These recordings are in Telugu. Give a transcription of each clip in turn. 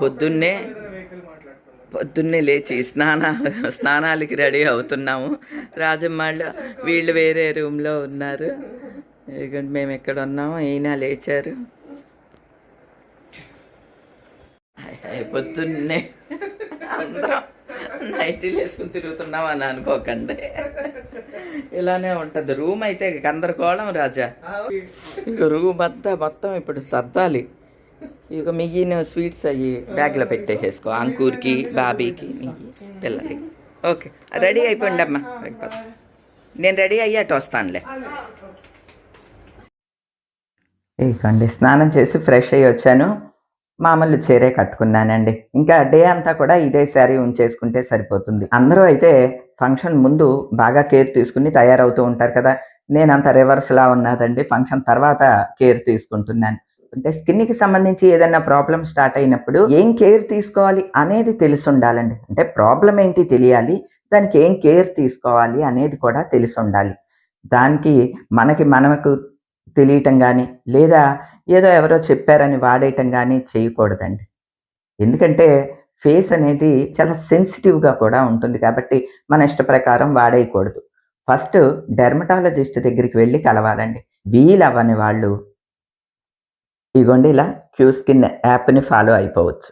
పొద్దున్నే పొద్దున్నే లేచి స్నాన స్నానాలకి రెడీ అవుతున్నాము. రాజమ్మాళ్ళు వీళ్ళు వేరే రూమ్లో ఉన్నారు. ఇక మేము ఎక్కడ ఉన్నాము ఈయన లేచారు. పొద్దున్నే అందరం నైటీలు వేసుకుని తిరుగుతున్నాం అని అనుకోకండి. ఇలానే ఉంటుంది. రూమ్ అయితే గందరగోళం రాజా. ఇక రూమ్ అంతా మొత్తం ఇప్పుడు సర్దాలి. ఇక మిగిలిన స్వీట్స్ అవి బ్యాగ్లో పెట్టేసేసుకో. అంకూర్కి బాబీకి పిల్లలకి. ఓకే. రెడీ అయిపోండి అమ్మా. నేను రెడీ అయ్యాట వస్తానులే. ఇకండి స్నానం చేసి ఫ్రెష్ అయ్యి వచ్చాను. మామూలు చీరే కట్టుకున్నానండి. ఇంకా డే అంతా కూడా ఇదే శారీ ఉంచేసుకుంటే సరిపోతుంది. అందరూ అయితే ఫంక్షన్ ముందు బాగా కేర్ తీసుకుని తయారవుతూ ఉంటారు కదా. నేను అంత రివర్స్ లా ఉన్నదండి. ఫంక్షన్ తర్వాత కేర్ తీసుకుంటున్నాను. అంటే స్కిన్కి సంబంధించి ఏదైనా ప్రాబ్లం స్టార్ట్ అయినప్పుడు ఏం కేర్ తీసుకోవాలి అనేది తెలిసి ఉండాలండి అంటే ప్రాబ్లం ఏంటి తెలియాలి దానికి ఏం కేర్ తీసుకోవాలి అనేది కూడా తెలిసి ఉండాలి దానికి మనకి మనకు తెలియటం కానీ లేదా ఏదో ఎవరో చెప్పారని వాడేయటం కానీ చేయకూడదండి. ఎందుకంటే ఫేస్ అనేది చాలా సెన్సిటివ్గా కూడా ఉంటుంది కాబట్టి మన ఇష్ట ప్రకారం వాడేయకూడదు. ఫస్ట్ డెర్మటాలజిస్ట్ దగ్గరికి వెళ్ళి కలవాలండి. వీలవ్వని వాళ్ళు ఇగోండి ఇలా క్యూ స్కిన్ యాప్ని ఫాలో అయిపోవచ్చు.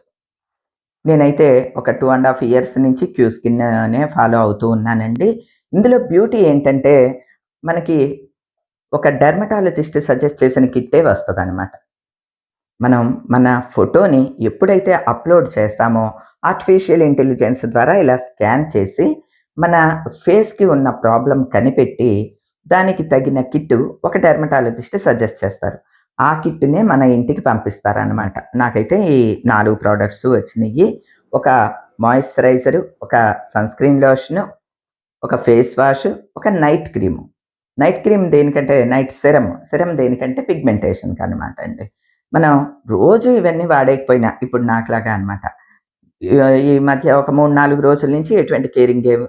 నేనైతే ఒక టూ అండ్ హాఫ్ ఇయర్స్ నుంచి క్యూ స్కిన్ అనే ఫాలో అవుతూ ఉన్నానండి. ఇందులో బ్యూటీ ఏంటంటే మనకి ఒక డెర్మటాలజిస్ట్ సజెస్ట్ చేసిన కిట్టే వస్తుంది అనమాట మనం మన ఫోటోని ఎప్పుడైతే అప్లోడ్ చేస్తామో ఆర్టిఫిషియల్ ఇంటెలిజెన్స్ ద్వారా ఇలా స్కాన్ చేసి మన ఫేస్కి ఉన్న ప్రాబ్లం కనిపెట్టి దానికి తగిన కిట్ ఒక డెర్మటాలజిస్ట్ సజెస్ట్ చేస్తారు. ఆ కిట్నే మన ఇంటికి పంపిస్తారనమాట నాకైతే ఈ నాలుగు ప్రోడక్ట్స్ వచ్చినాయి ఒక మాయిశ్చరైజరు ఒక సన్ స్క్రీన్ లోషన్ ఒక ఫేస్ వాష్ ఒక నైట్ క్రీము. నైట్ క్రీమ్ దేనికంటే నైట్ సెరమ్ సెరమ్ దేనికంటే పిగ్మెంటేషన్కి అనమాట అండి. మనం రోజు ఇవన్నీ వాడేకపోయినా ఇప్పుడు నాకులాగా అనమాట ఈ మధ్య ఒక మూడు నాలుగు రోజుల నుంచి ఎటువంటి కేరింగ్ ఏం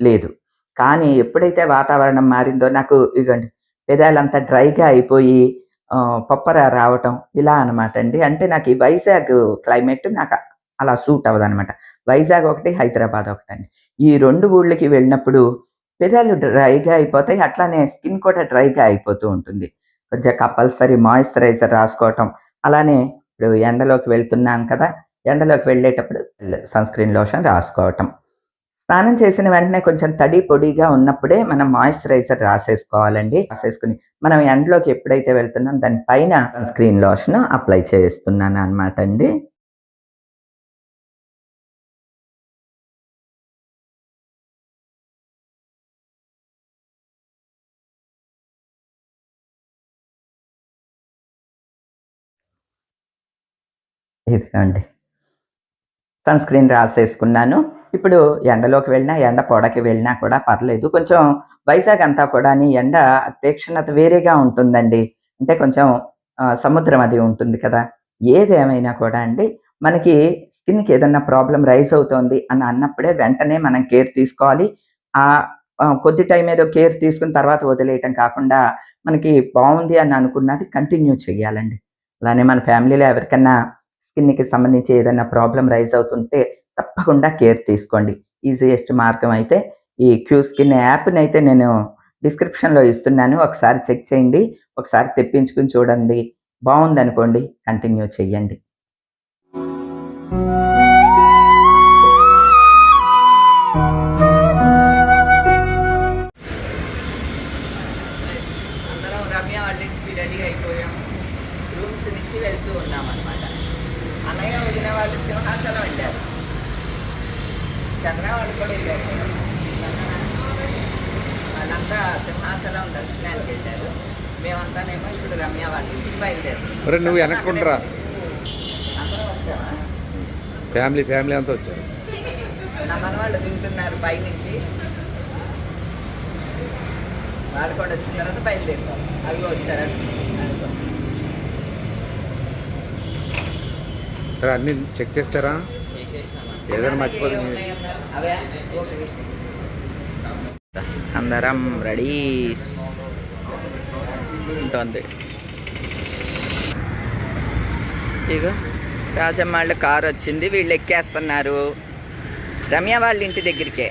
లేదు. కానీ ఎప్పుడైతే వాతావరణం మారిందో నాకు ఇగండి పెదాలంతా డ్రైగా అయిపోయి పప్పర రావటం ఇలా అనమాట అండి. అంటే నాకు ఈ వైజాగ్ క్లైమేట్ నాకు అలా సూట్ అవ్వదనమాట వైజాగ్ ఒకటి హైదరాబాద్ ఒకటి అండి ఈ రెండు ఊళ్ళకి వెళ్ళినప్పుడు పెదాలు డ్రైగా అయిపోతాయి అట్లానే స్కిన్ కూడా డ్రైగా అయిపోతూ ఉంటుంది. కొంచెం కంపల్సరీ మాయిశ్చరైజర్ రాసుకోవటం అలానే ఇప్పుడు ఎండలోకి వెళ్తున్నాం కదా ఎండలోకి వెళ్ళేటప్పుడు సన్ స్క్రీన్ లోషన్ రాసుకోవటం. స్నానం చేసిన వెంటనే కొంచెం తడి పొడిగా ఉన్నప్పుడే మనం మాయిశ్చరైజర్ రాసేసుకోవాలండి. రాసేసుకుని మనం ఎండలోకి ఎప్పుడైతే వెళ్తున్నాం దానిపైన స్క్రీన్ లోషన్ అప్లై చేస్తున్నాను అనమాట అండి. ఇదిగోండి. సన్ స్క్రీన్ రాసేసుకున్నాను. ఇప్పుడు ఎండలోకి వెళ్ళినా ఎండ పొడకి వెళ్ళినా కూడా పర్లేదు. కొంచెం వైజాగ్ అంతా కూడా ఎండ తీక్షణత వేరేగా ఉంటుందండి. అంటే కొంచెం సముద్రం అది ఉంటుంది కదా. ఏదేమైనా కూడా అండి మనకి స్కిన్కి ఏదన్నా ప్రాబ్లం రైజ్ అవుతోంది అని అన్నప్పుడే వెంటనే మనం కేర్ తీసుకోవాలి. ఆ ఆ, కొద్ది టైం ఏదో కేర్ తీసుకున్న తర్వాత వదిలేయటం కాకుండా మనకి బాగుంది అని అనుకున్నది కంటిన్యూ చేయాలండి. అలానే మన ఫ్యామిలీలో ఎవరికన్నా స్కిన్కి సంబంధించి ఏదైనా ప్రాబ్లం రైజ్ అవుతుంటే తప్పకుండా కేర్ తీసుకోండి. ఈజియెస్ట్ మార్గం అయితే ఈ క్యూ స్కిన్ యాప్ని అయితే నేను డిస్క్రిప్షన్లో ఇస్తున్నాను. ఒకసారి చెక్ చేయండి. ఒకసారి తెప్పించుకుని చూడండి. బాగుందనుకోండి. కంటిన్యూ చేయండి. సింహాచలం దర్శనానికి వెళ్ళారు. మేమంతానేమో ఇప్పుడు రమ్య వాళ్ళ ఇంటికి బయలుదేరు. నువ్వు వచ్చామా? ఫ్యామిలీ ఫ్యామిలీ అంతా వచ్చారు. నా మనవాళ్ళు దిగుతున్నారు పైనుంచి. వాళ్ళు కూడా వచ్చిన తర్వాత బయలుదేరుతారు. అదిగో వచ్చారు? అదిగో. సరే అన్ని చెక్ చేస్తారా? ఏదైనా మర్చిపోతే ఏ ఉన్నాయన్నారు? అవే ఓకే. అందరం రెడీ. ఉంటుంది. ఇక రాజమ్మ వాళ్ళ కారు వచ్చింది వీళ్ళు ఎక్కేస్తున్నారు. రమ్య వాళ్ళ ఇంటి దగ్గరికే.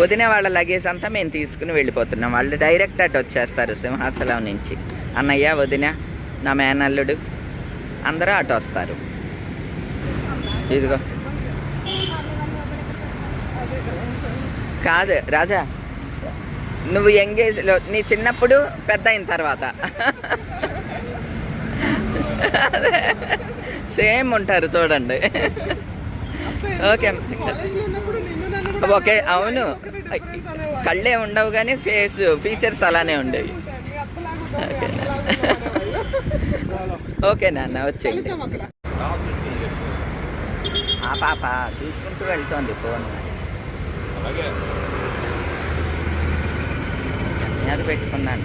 వదిన వాళ్ళ లగేజ్ అంతా మేము తీసుకుని వెళ్ళిపోతున్నాం. వాళ్ళు డైరెక్ట్ అటు వచ్చేస్తారు సింహాచలం నుంచి. అన్నయ్య వదిన నా మేనల్లుడు అందరూ అటు వస్తారు. ఇదిగో. కాదు రాజా. నువ్వు ఎంగేజ్లో నీ చిన్నప్పుడు పెద్ద అయిన తర్వాత. సేమ్ ఉంటారు చూడండి. ఓకే. ఓకే అవును. కళ్ళే ఉండవు కానీ ఫేస్ ఫీచర్స్ అలానే ఉండేవి. ఓకేనా ఓకే నాన్న వచ్చేయండి. ఆ పాప చూసుకుంటూ వెళ్తోంది ఫోన్. అది పెట్టుకున్నాను.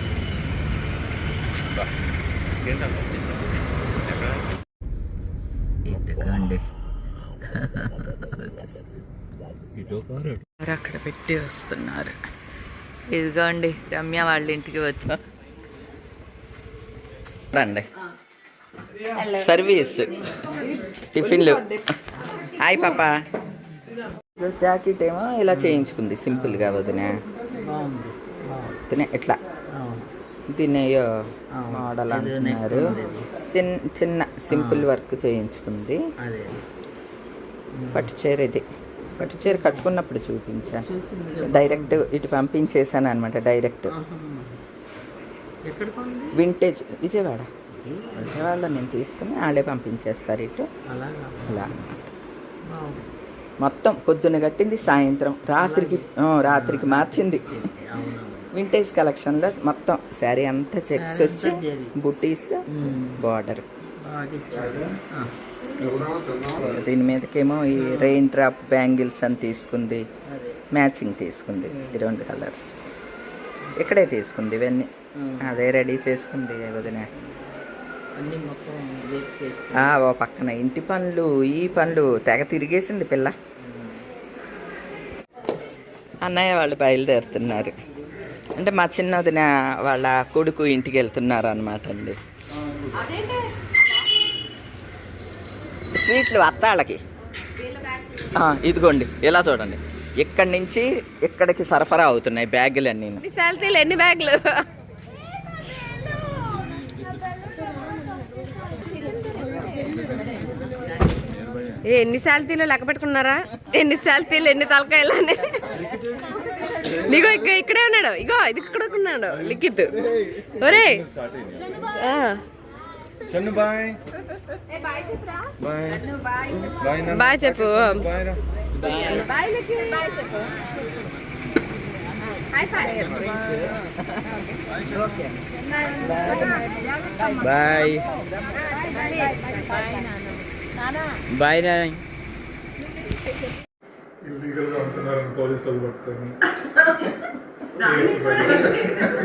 అక్కడ పెట్టి వస్తున్నారు. ఇదిగోండి రమ్య వాళ్ళ ఇంటికి వచ్చాం. రండి. సర్వీస్. టిఫిన్లు. హాయ్ పాప. జాకెట్ ఏమో ఇలా చేయించుకుంది. సింపుల్గా వదిన. వదిన ఎట్లా అయ్యో మోడల్ అంటున్నారు. చిన్న చిన్న సింపుల్ వర్క్ చేయించుకుంది. పట్టు చీర ఇది. పట్టు చీర కట్టుకున్నప్పుడు చూపించాను డైరెక్ట్ ఇటు పంపించేసాను అనమాట డైరెక్ట్. వింటేజ్ విజయవాడ. విజయవాడలో నేను తీసుకుని ఆడే పంపించేస్తారు ఇటు. అలా అన్నమాట. మొత్తం పొద్దున్న కట్టింది సాయంత్రం. రాత్రికి రాత్రికి మార్చింది. వింటేజ్ కలెక్షన్లో మొత్తం శారీ అంతా చెక్స్ వచ్చి. బుటీస్. బార్డర్ దీని మీదకేమో ఈ రెయిన్ డ్రాప్ బ్యాంగిల్స్ అని తీసుకుంది మ్యాచింగ్ తీసుకుంది ఈ రెండు కలర్స్ ఇక్కడే తీసుకుంది ఇవన్నీ. అదే రెడీ చేసుకుంది వదిన. ఓ పక్కన ఇంటి పనులు ఈ పనులు తెగ తిరిగేసింది పిల్ల. అన్నయ్య వాళ్ళు బయలుదేరుతున్నారు. అంటే మా చిన్నదిన వాళ్ళ కొడుకు ఇంటికి వెళ్తున్నారు అనమాట అండి. స్వీట్లు అత్తాళ్ళకి. ఇదిగోండి ఇలా చూడండి. ఇక్కడి నుంచి ఇక్కడికి సరఫరా అవుతున్నాయి బ్యాగులు అన్ని శాలరీలు ఎన్ని బ్యాగులు? ఏ, ఎన్ని శాలరీలు లెక్క పెట్టుకున్నారా? ఎన్ని శాలరీలు ఎన్ని తలకాయలు అనేది ఇగో ఇక్కడ ఇక్కడే ఉన్నాడు. ఇగో ఇది ఇక్కడ ఉన్నాడు. లిఖిత్. ఒరే. ఆ. చన్ను బాయ్. Bye bye. బాయ్ చెప్పు. బాయ్ బాయ్ బాయ్ ఇల్లీగల్గా ఉంటున్నారని పోలీసు వాళ్ళు పడతారు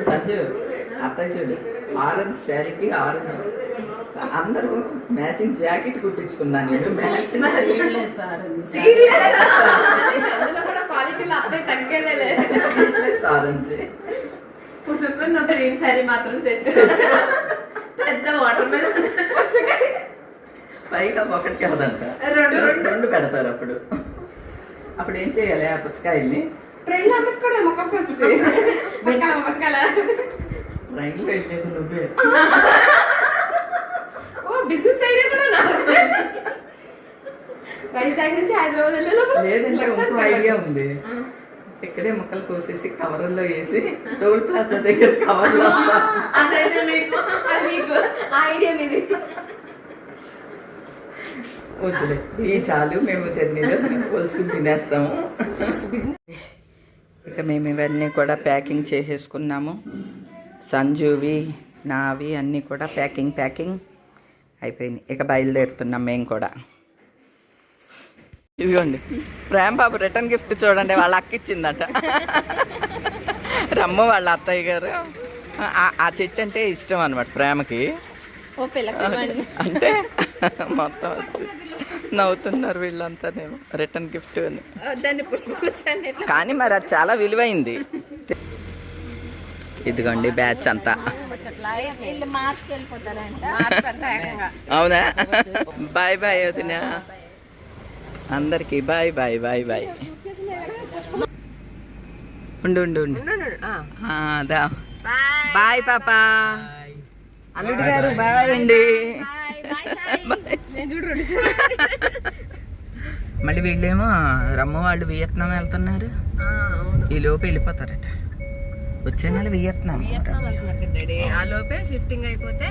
సచ్చు అత్తయ్య చూడు ఆరెంజ్ శారీకి ఆరెంజ్ అందరూ మ్యాచింగ్ జాకెట్ కుట్టించుకున్నాను నేను. మ్యాచింగ్ ఆరెంజ్ పుసుకున్న గ్రీన్ శారీ మాత్రం తెచ్చు. పెద్ద వాటర్ మెలన్ పైగా ఒకటి కాదంట రెండు. రెండు పెడతారు అప్పుడు. అప్పుడు ఏం చేయాలి ఆ పుచ్చకాయల్ని? ట్రైన్లో అమ్మేసుకోవడం మొక్కకు వస్తుంది పచ్చకాల పచ్చకాల ట్రైన్లో వెళ్ళేది నువ్వే. ఓ బిజినెస్ ఐడియా కూడా నాది. వైజాగ్ నుంచి హైదరాబాద్ లేదంటే ఐడియా. ఉంది. ఇక్కడే ముక్కలు కోసేసి కవర్లో వేసి టోల్ ప్లాజా దగ్గర కవర్లో ఐడియా మీది. వద్దులే. ఈ చాలు మేము పోల్చుకుని తినేస్తాము. ఇక మేము ఇవన్నీ కూడా ప్యాకింగ్ చేసేసుకున్నాము. సంజువి నావి అన్నీ కూడా ప్యాకింగ్ ప్యాకింగ్ అయిపోయింది. ఇక బయలుదేరుతున్నాం మేము కూడా. ఇదిగోండి. ప్రేమ బాబు రిటర్న్ గిఫ్ట్ చూడండి వాళ్ళ అక్క ఇచ్చిందట. రమ్మ వాళ్ళ అత్తయ్య గారు. ఆ- చెట్టు అంటే ఇష్టం అనమాట ప్రేమకి. అంటే మొత్తం నవ్వుతున్నారు వీళ్ళంతానేమో. రిటర్న్ గిఫ్ట్ అని. దాన్ని కానీ మరి అది చాలా విలువైంది. ఇదిగోండి బ్యాచ్ అంతా. అవునా? బాయ్ బాయ్ వదిన. అందరికి బాయ్ బాయ్ బాయ్ బాయ్. ఉండు ఉండు ఉండు. బాయ్. పాపా. అల్లుడు గారు బాయ్. అండి మళ్ళీ వీళ్ళేమో రమ్మ వాళ్ళు వియత్నాం వెళ్తున్నారు. ఈ లోపు వెళ్ళిపోతారట. వచ్చే నెల వియత్నాం ఆ. లోపే షిఫ్టింగ్ అయిపోతే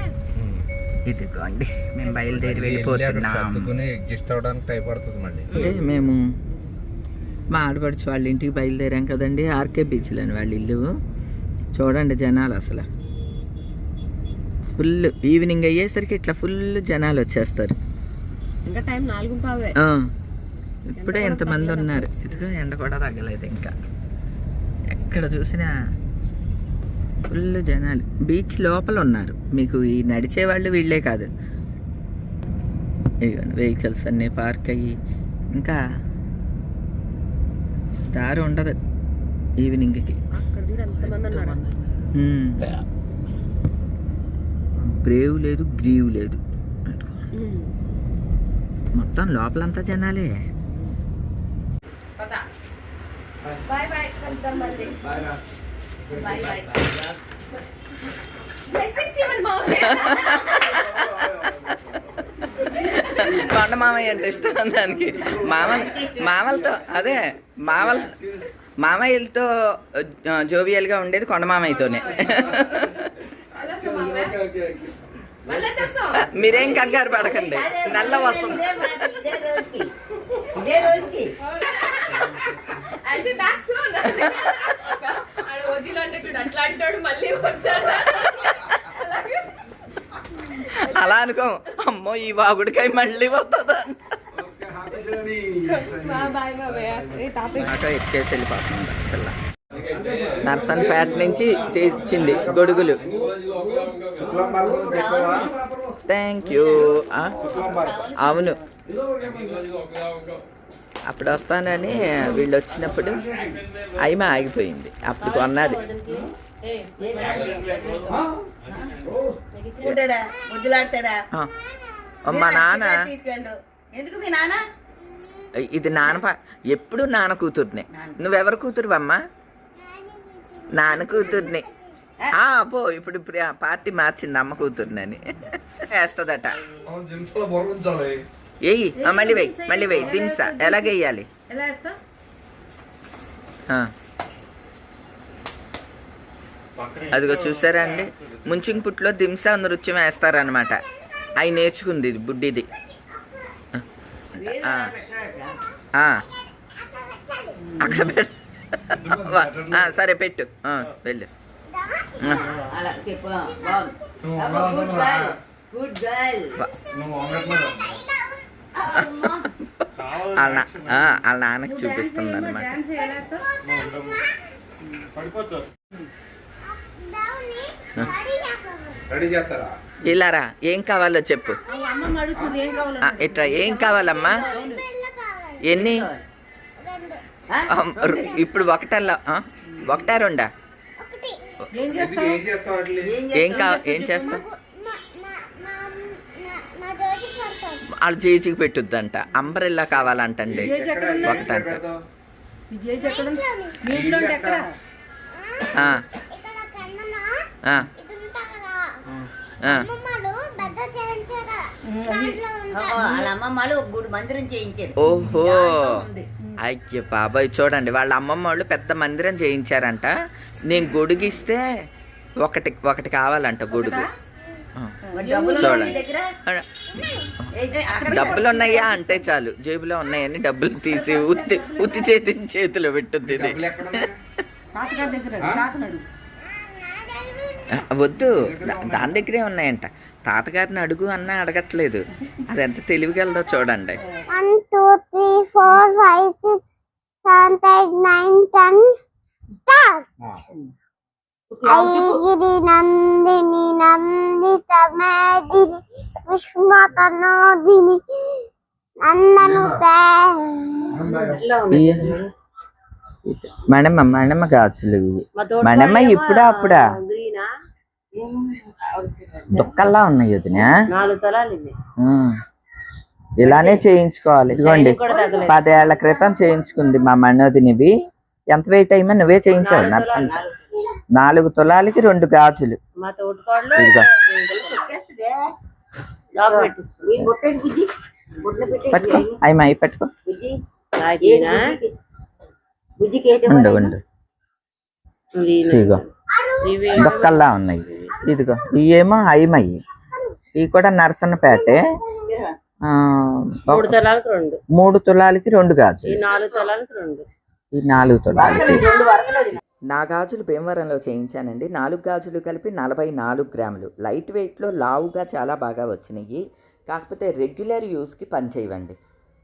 ఇదిగోండి మేము బయలుదేరి వెళ్ళిపోతున్నాం. అడ్జస్ట్ అవడానికి టైం పడుతుంది మళ్ళీ. మేము మా ఆడపడుచు వాళ్ళ ఇంటికి బయలుదేరాం కదండి ఆర్కే బీచ్లోని వాళ్ళ ఇల్లు. చూడండి జనాలు అసలు. ఫుల్ ఈవినింగ్ అయ్యేసరికి ఇట్లా ఫుల్ జనాలు వచ్చేస్తారు. ఇంకా టైం నాలుగు ఇప్పుడే ఎంతమంది ఉన్నారు? ఇదిగో ఎండ కూడా తగ్గలేదు ఇంకా. ఎక్కడ చూసినా ఫుల్ జనాలు. బీచ్ లోపల ఉన్నారు. మీకు ఈ నడిచే వాళ్ళు వీళ్ళే కాదు వెహికల్స్ అన్నీ పార్క్ అయ్యి ఇంకా దారి ఉండదు ఈవినింగ్కి అక్కడ చూడు ఎంతమంది ఉన్నారు మ్మ్. బ్రేవ్ లేదు గ్రీవ్ లేదు. మొత్తం లోపలంతా జనాలే బాయ్. బాయ్ కలుద్దాం మళ్ళీ. బాయ్ బాయ్ బ్లెస్సింగ్స్ ఇవ్వండి మామయ్య కొండ మామయ్య అంటే ఇష్టం దానికి. మామల మామలతో అదే మామల మామయ్యలతో జోవియల్గా ఉండేది కొండ మామయ్యతోనే. మీరేం కంగారు పడకండి. నల్ల వస్తుంది. అలా అనుకో అమ్మో ఈ వాగుడికాయ మళ్ళీ వస్తుందా ఎక్కేసి వెళ్ళిపోతుంది పిల్ల. నర్సన్పేట నుంచి తెచ్చింది గొడుగులు. థ్యాంక్ యూ అవును. అప్పుడు వస్తానని వీళ్ళు వచ్చినప్పుడు అయిమ ఆగిపోయింది. అప్పుడు కొన్నది. మా నాన్న. తీసుకెళ్ళు ఎందుకు మీ నాన్న? ఇది నాన్న ఎప్పుడు నాన్న కూతుర్నే. నువ్వెవరు కూతురువమ్మా? నాన్న కూతుర్ని. ఆ, పో ఇప్పుడు పార్టీ మార్చింది అమ్మ కూతుర్నని వేస్తుందట. ఆ, మళ్ళీ వెయ్యి మళ్ళీ వెయ్యి దింస. ఎలాగెయ్యాలి ఎలా వేస్తావు ఆ. అదిగో చూసారా అండి? ముంచింగ్ పుట్లో దింస నృత్యం వేస్తారనమాట అవి నేర్చుకుంది ఇది బుడ్డిది. అక్కడ పెట్టు సరే పెట్టు. వెళ్ళు. అలా చెప్పు గుడ్ గర్ల్ గుడ్ గర్ల్ వాళ్ళ నాన్నకి చూపిస్తుంది అనమాట ఇలారా ఏం కావాలో చెప్పు. అడుగుతుంది ఏం కావాలమ్మా? ఎన్ని? ఇప్పుడు ఒకటల్లా? ఒకటా. రెండా ఏం చేస్తావు? ఏం చేస్తావు అట్లే? ఏం కా ఏం చేస్తాం వాళ్ళు జేజీకి పెట్టుద్దంట. అంబ్రెల్లా కావాలంటండి. ఒకటంట. వాళ్ళ అమ్మమ్మలు గుడి మందిరం చేయించారు. ఓహో. అయ్యో బాబాయ్ చూడండి వాళ్ళ అమ్మమ్మ వాళ్ళు పెద్ద మందిరం చేయించారంట. నేను గొడుగిస్తే ఒకటి ఒకటి కావాలంట గొడుగు. చూడండి. డబ్బులు ఉన్నాయా అంటే చాలు. జేబులో ఉన్నాయని డబ్బులు తీసి ఉత్తి ఉత్తి చేతి చేతిలో పెట్టుద్ది వద్దు. దాని దగ్గరే ఉన్నాయంట. తాతగారిని అడుగు అన్నా అడగట్లేదు. అది ఎంత తెలివిగలదో చూడండి. One two three four five six seven eight nine ten start ఐగిరి Nandini నందిత మేదిని పుష్పకనోదిని నందను మణమ్మ మణమ్మ గాజులు. ఇవి మణమ్మ ఇప్పుడా అప్పుడా? దుక్కల్లా ఉన్నాయి వదినా. ఇలానే చేయించుకోవాలి. ఇదిగోండి. పదేళ్ళ క్రితం చేయించుకుంది మా మనోదినివి ఎంత వెయిట్ అయ్యమో నువ్వే చేయించావు నర్సన్ నాలుగు. తులాలకి రెండు గాజులు. పట్టుకో. అవి పట్టుకో. ఉండు ఉండు. ఇదిగో. దొక్కల్లా ఉన్నాయి ఇదిగో ఇవేమో అయ్యమయ్యి ఇవి కూడా నరసన్నపేటే. ఆ, మూడు తలాలకు రెండు. మూడు తులాలకి రెండు ఈ గాజులు నాలుగు తలాలకు రెండు. ఈ నాలుగు తులాలకి. నా గాజులు భీమవరంలో చేయించానండి. నాలుగు గాజులు కలిపి నలభై నాలుగు గ్రాములు. లైట్ వెయిట్లో లావుగా చాలా బాగా వచ్చినాయి. కాకపోతే రెగ్యులర్ యూస్కి పనిచేయవండి.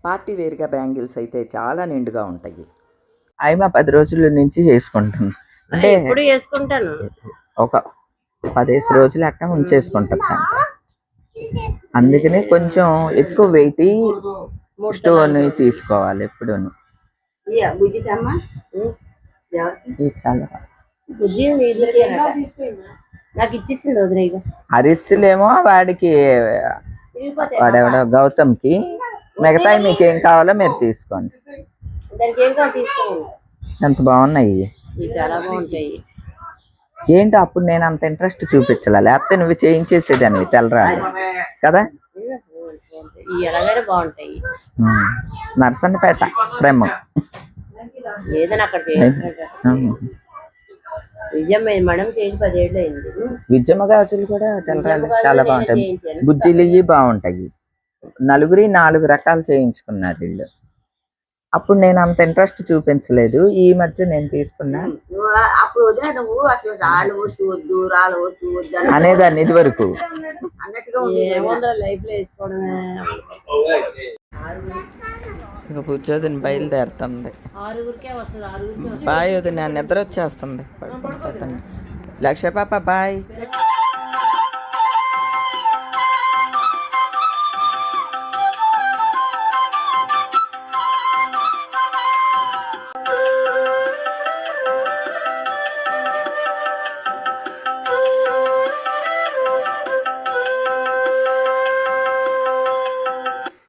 పార్టీ వేర్గా బ్యాంగిల్స్ అయితే చాలా నిండుగా ఉంటాయి. అవి మా పది రోజుల నుంచి వేసుకుంటుంది అంటే ఎప్పుడు వేసుకుంటాను ఒక పదిహేను రోజులు అట్లా ఉంచేసుకుంటుంది అంట అందుకని కొంచెం ఎక్కువ వెయిట్ స్టోన్ తీసుకోవాలి ఎప్పుడూను. హరిస్సులేమో వాడికి వాడెవడో గౌతమ్కి. మిగతా మీకు ఏం కావాలో మీరు తీసుకోండి. ఎంత బాగున్నాయి? చాలా బాగుంటాయి. ఏంటో అప్పుడు నేను అంత ఇంట్రెస్ట్ చూపించలే? లేకపోతే నువ్వు చేయించేసేదాన్ని తెల్లరాడు కదా? బాగుంటాయి. నర్సన్నపేట అయింది. విద్యమ్మ గాజులు కూడా తెల్లరాడు చాలా బాగుంటాయి. బుజ్జిలు బాగుంటాయి. నలుగురి నాలుగు రకాలు చేయించుకున్నారు వీళ్ళు. అప్పుడు నేను అంత ఇంట్రెస్ట్ చూపించలేదు. ఈ మధ్య నేను తీసుకున్నా అప్పుడు వదిన నువ్వు అసలు రాళ్ళు వస్తు వద్దు రాళ్ళు వస్తు వద్దు అని అనేదాన్ని ఇది వరకు. ఇక పూజోదిని బయలుదేరుతుంది. బాయ్ వదిన నిద్ర వచ్చేస్తుంది. లక్ష్య పాప బాయ్.